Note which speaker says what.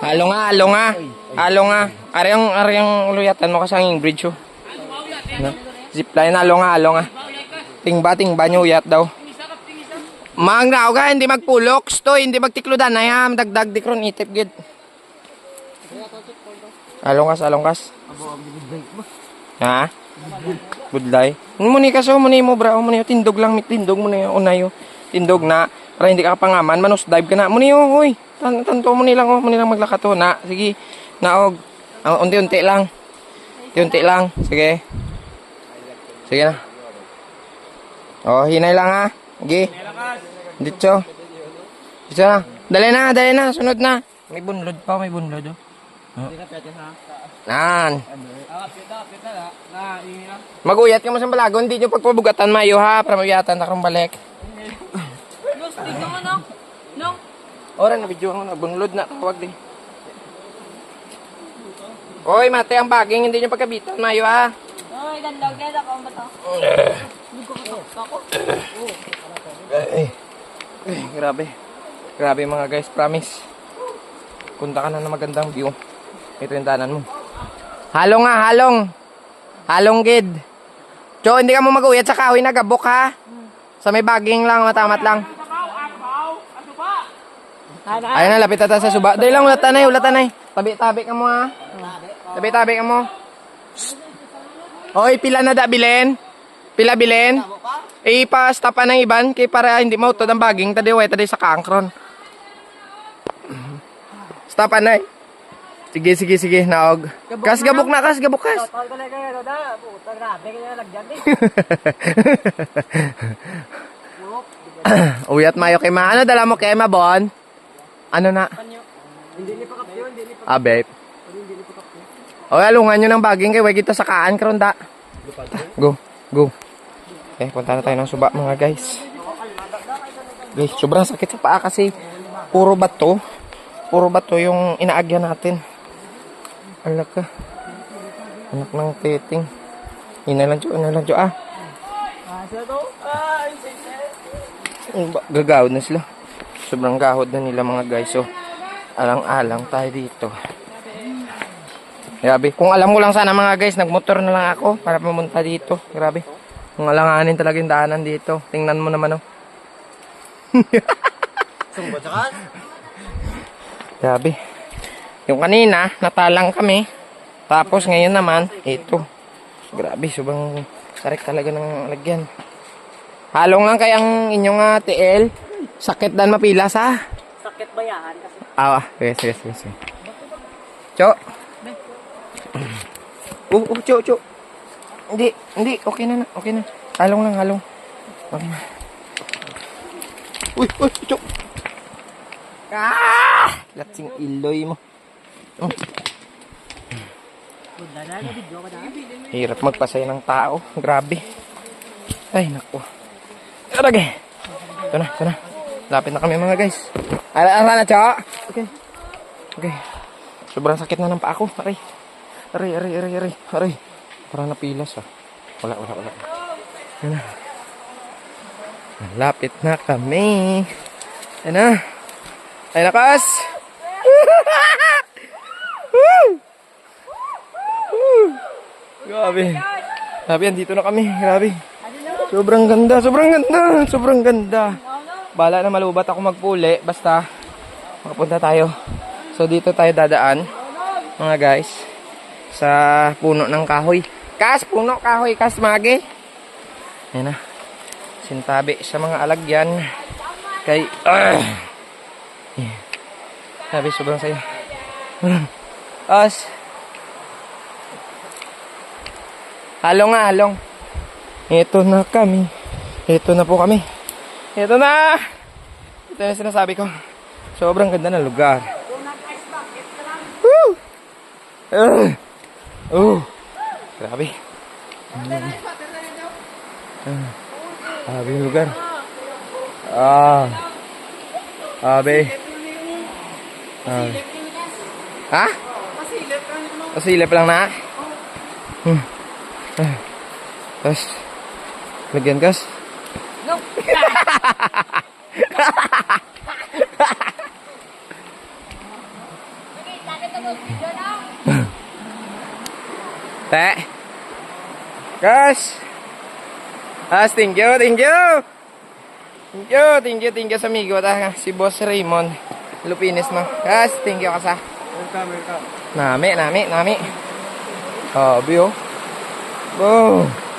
Speaker 1: Halo nga, halo nga. Halo nga. Ari ang ari ang luyatan mo kasanging bridge oh. No? Zipline halo nga, halo nga. Tingba tingba nyo uyat daw. Mang raw ka, hindi magpulok. Sto, hindi magtikludan. Ay ha, dagdag di kron itip gid. Alongkas, alongkas. Ha? Day. Muni ka so, muni mo bra, muni tindog lang, tindog yun, unayo. Tindog na, para hindi ka pangaman, manus dive ka na. Muni oh, hoy. Tan tanto muni lang oh, muni lang maglakato na. Sige. Naog. Ang unti-unti lang. Unti-unti lang. Sige. Sige na. Oh, hinay lang ha. Sige. Dito. Dito na. Dali na, dali na. Sunod na. May bunlod pa, may bunlod oh. Nan. Maguyat ka mo sa balago, hindi nyo pagpabugatan mayo ha, para mayatan na balik.
Speaker 2: Los, tingnan mo no. No.
Speaker 1: Ora na video mo na, bunlod na, tawag din. Oy, mate ang baging, hindi nyo pagkabitan mayo ha.
Speaker 2: Oy, dandag kaya ako ba to? Ako.
Speaker 1: Ay, ay, grabe. Grabe mga guys, promise. Punta ka na ng magandang view. Ito yung danan mo. Halong nga, halong. Halong gid. Jo, hindi ka mo mag-uyat sa kahoy na gabok ha. Sa may baging lang, matamat lang. Ayun na, lapit ata sa suba. Dahil lang, ulat tanay, ulat tanay. Tabi-tabi ka mo ha. Tabi-tabi ka mo. Oy, pila na da bilin? Pila bilin? Ipa-stapa ng iban kay para hindi mautod ang baging tadi way tadi sa kangkron. Stapa na. Sige sige sige naog. Kas gabok na kas gabok kas.
Speaker 3: Lagyan eh.
Speaker 1: Uyat mayo kay ma. Ano dala mo kay ma bon? Ano na?
Speaker 3: Hindi ni pa kapyo, hindi ni pa
Speaker 1: Ah, babe. O, alungan nyo ng baging kay kita sa kaan karon da. Go, go. Okay, punta na tayo ng suba mga guys. Guys, sobrang sakit sa paa kasi puro bato. Puro bato yung inaagyan natin. Alak ka. Anak ng teting. Ina lang jo, ina lang jo ah. Ang ba- Gagawad na sila. Sobrang gahod na nila mga guys. So, alang-alang tayo dito. Grabe. Kung alam ko lang sana mga guys, nagmotor na lang ako para pumunta dito. Grabe. Kung alanganin talaga yung daanan dito. Tingnan mo naman oh. Grabe. Yung kanina, natalang kami. Tapos ngayon naman, ito. Grabe, sobrang sarik talaga ng lagyan. Halong lang kayang inyong uh, TL. Sakit dan mapilas ha.
Speaker 3: Sakit ba yan? Kasi
Speaker 1: Ah, sige, sige, sige. sige. Cho. Oh, oh, cho, cho. Hindi, hindi, okay na na, okay na. Halong lang, halong. Okay na. Uy, uy, cho. Ah! Latsing iloy mo.
Speaker 3: Na.
Speaker 1: Hirap magpasaya ng tao. Grabe. Ay, naku. Arage. Ito na, ito na. Lapit na kami mga guys. Ara, ara na, cha. Okay. Okay. Sobrang sakit na ng paa ko. Aray. Aray, aray, aray, aray. Aray. Parang napilas ah. Wala, wala, wala. Yan na. Lapit na kami. Yan na. Ay! Woo! Grabe. Grabe, andito na kami. Grabe. Sobrang ganda, sobrang ganda, sobrang ganda. Bala na malubat ako magpuli, basta makapunta tayo. So dito tayo dadaan, mga guys, sa puno ng kahoy. Kas, puno kahoy, kas magi. Yan na. Sintabi sa mga alagyan. Kay, ah. Yeah. Sabi, sobrang saya. As. Halong nga, halong. Ito na kami. Ito na po kami. Ito na! Ito na sinasabi ko. Sobrang ganda ng lugar. Woo! Uh! Uh! Grabe. Uh, grabe yung lugar. Ah. Grabe. Ah. Ha? Pasilip lang na? Hmm. Ah. Tapos, lagyan gas.
Speaker 2: No. kita mag-video na.
Speaker 1: Te. Guys. As, thank you, thank you. Thank you, thank you, thank you sa amigo ta. Si Boss Raymond. Lupines no. Guys, thank you kasa.
Speaker 3: Welcome, welcome.
Speaker 1: Nami, nami, nami. Oh, bio. Boom.